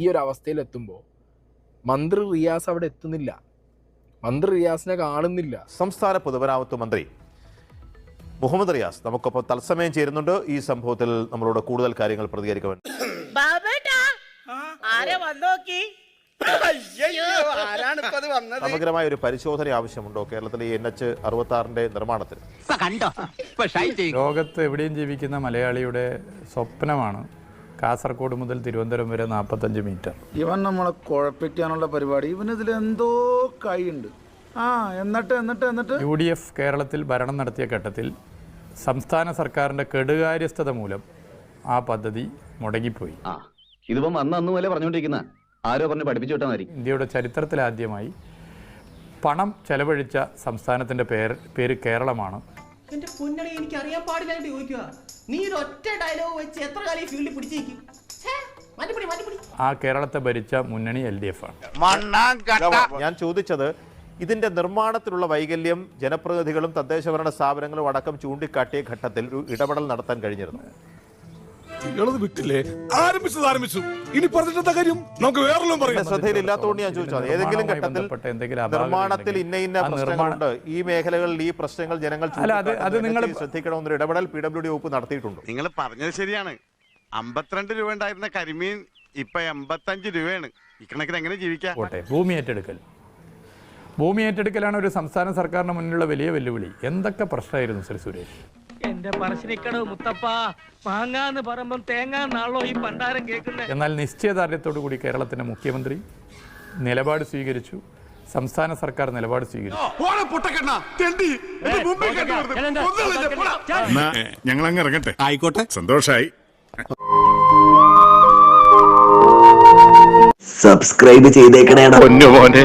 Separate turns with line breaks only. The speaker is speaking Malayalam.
ഈ ഒരു അവസ്ഥയിലെത്തുമ്പോൾ മന്ത്രി റിയാസ് അവിടെ എത്തുന്നില്ല. മന്ത്രി റിയാസിനെ കാണുന്നില്ല.
സംസ്ഥാന പൊതുമരാമത്ത് മന്ത്രി മുഹമ്മദ് റിയാസ് നമുക്കൊപ്പം തത്സമയം ചേരുന്നുണ്ട്. ഈ സംഭവത്തിൽ നമ്മളോട് കൂടുതൽ കാര്യങ്ങൾ പ്രതികരിക്കാൻ വേണ്ടി.
ബാബേട്ടാ ആരെ വന്നോക്കി?
ആരാണിപ്പത് വന്നത്?
സമഗ്രമായ ഒരു പരിശോധന ആവശ്യമുണ്ടോ? കേരളത്തിലെ ഈ എൻ എച്ച് അറുപത്തി ആറിന്റെ നിർമ്മാണത്തിൽ
ലോകത്ത് എവിടെയും ജീവിക്കുന്ന മലയാളിയുടെ സ്വപ്നമാണ് കാസർഗോഡ് മുതൽ തിരുവനന്തപുരം വരെ നാൽപ്പത്തഞ്ച് മീറ്റർ.
ഇവൻ നമ്മളെ കുഴപ്പിക്കാനുള്ള പരിപാടി. ഇവനിതിൽ എന്തോ കൈയുണ്ട്. ആ എന്നിട്ട് എന്നിട്ട് എന്നിട്ട്?
യു ഡി എഫ് കേരളത്തിൽ ഭരണം നടത്തിയ ഘട്ടത്തിൽ സംസ്ഥാന സർക്കാരിന്റെ കെടുകാര്യസ്ഥത മൂലം ആ പദ്ധതി മുടങ്ങിപ്പോയി.
ആ ഇതിപ്പം അന്ന് അന്ന് പോലെ പറഞ്ഞുകൊണ്ടിരിക്കുന്ന? ആരോ പറഞ്ഞ് പഠിപ്പിച്ചു വിട്ടാൽ മതി
ഇന്ത്യയുടെ ചരിത്രത്തിലാദ്യമായി പണം ചെലവഴിച്ച സംസ്ഥാനത്തിന്റെ പേര് പേര് കേരളമാണ്
എന്റെ പൊന്നടി എനിക്ക് അറിയാൻ പാടില്ലായിട്ട് ചോദിക്കുക നീ ഒരു ഒറ്റ ഡയലോഗ് വെച്ച് എത്ര കാലം ഈ ഫീൽഡിൽ പിടിച്ചേക്കും മാറ്റിപ്പിടി മാറ്റിപ്പിടി.
ആ കേരളത്തെ ഭരിച്ച മുന്നണി എൽ ഡി എഫ് ആണ്.
ഞാൻ ചോദിച്ചത് ഇതിന്റെ നിർമ്മാണത്തിലുള്ള വൈകല്യം ജനപ്രതിനിധികളും തദ്ദേശഭരണ സ്ഥാപനങ്ങളും അടക്കം ചൂണ്ടിക്കാട്ടിയ ഘട്ടത്തിൽ ഒരു ഇടപെടൽ നടത്താൻ കഴിഞ്ഞിരുന്നു.
ഇളത് വിട്ടില്ലേ? ആരംഭിച്ചത് ആരംഭിച്ചു. ഇനി പറഞ്ഞിട്ടെന്താ കാര്യം? നമുക്ക് വേറെല്ലാം പറയാം.
ശ്രദ്ധയിലില്ലാത്തതുകൊണ്ട് ഞാൻ ചോദിച്ചത് ഏതെങ്കിലും ഘട്ടത്തിൽ നിർമ്മാണത്തിൽ ഇന്ന ഇന്ന പ്രശ്നങ്ങളുണ്ട്. ഈ മേഖലകളിൽ ഈ പ്രശ്നങ്ങൾ ജനങ്ങൾ
അല്ല, അത് നിങ്ങൾ-
ശ്രദ്ധിക്കണമെന്നൊരു ഇടപെടൽ പി ഡബ്ല്യു ഡി വകുപ്പ് നടത്തിയിട്ടുണ്ട്.
നിങ്ങൾ പറഞ്ഞത് ശരിയാണ്. അമ്പത്തിരണ്ട് രൂപ ഉണ്ടായിരുന്ന കരിമീൻ ഇപ്പൊ എൺപത്തഞ്ച് രൂപയാണ്. ഇക്കണക്കിന് എങ്ങനെ ജീവിക്കാം?
ഭൂമി ഏറ്റെടുക്കൽ. ഭൂമി ഏറ്റെടുക്കലാണ് ഒരു സംസ്ഥാന സർക്കാരിന് മുന്നിലുള്ള വലിയ വെല്ലുവിളി. എന്തൊക്കെ പ്രശ്നമായിരുന്നു ശ്രീ സുരേഷ്?
എന്റെ പറശ്ശിനിക്കടവ് മുത്തപ്പ മാങ്ങാന്ന് പറയുമ്പം തേങ്ങാന്നാണല്ലോ ഈ പണ്ടാരം കേൾക്കുന്നത്
എന്നാൽ നിശ്ചയദാർഢ്യത്തോടു കൂടി കേരളത്തിന്റെ മുഖ്യമന്ത്രി നിലപാട് സ്വീകരിച്ചു. സംസ്ഥാന സർക്കാർ നിലപാട് സ്വീകരിച്ചു.
ഞങ്ങൾ അങ്ങ് ഇറങ്ങട്ടെ? ആയിക്കോട്ടെ. സന്തോഷായി.
സബ്സ്ക്രൈബ് ചെയ്തേക്കണേടാ.
പൊന്നു മോനെ